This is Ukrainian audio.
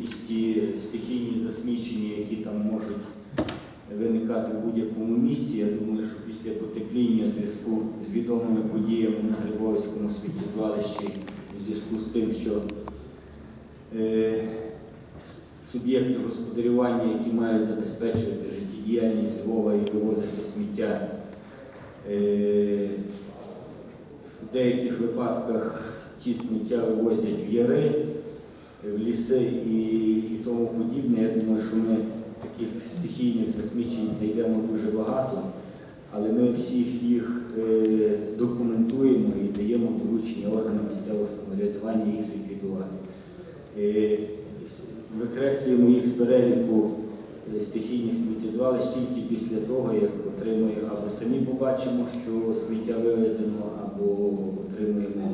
якісь ті стихійні засмічення, які там можуть виникати в будь-якому місці. Я думаю, що після потепління в зв'язку з відомими подіями на Грибовському сміттєзвалищі, у зв'язку з тим, що е, суб'єкти господарювання, які мають забезпечувати життєдіяльність Львова і вивозити сміття, е, в деяких випадках ці сміття вивозять в яри, в ліси і, і тому подібне. Я думаю, що ми таких стихійних засмічень знайдемо дуже багато, але ми всіх їх е, документуємо і даємо доручення органам місцевого самоврядування їх ліквідувати. Е, Викреслюємо їх з переліку е, стихійних сміттєзвалищ тільки після того, як отримуємо або самі побачимо, що сміття вивезено, або отримуємо.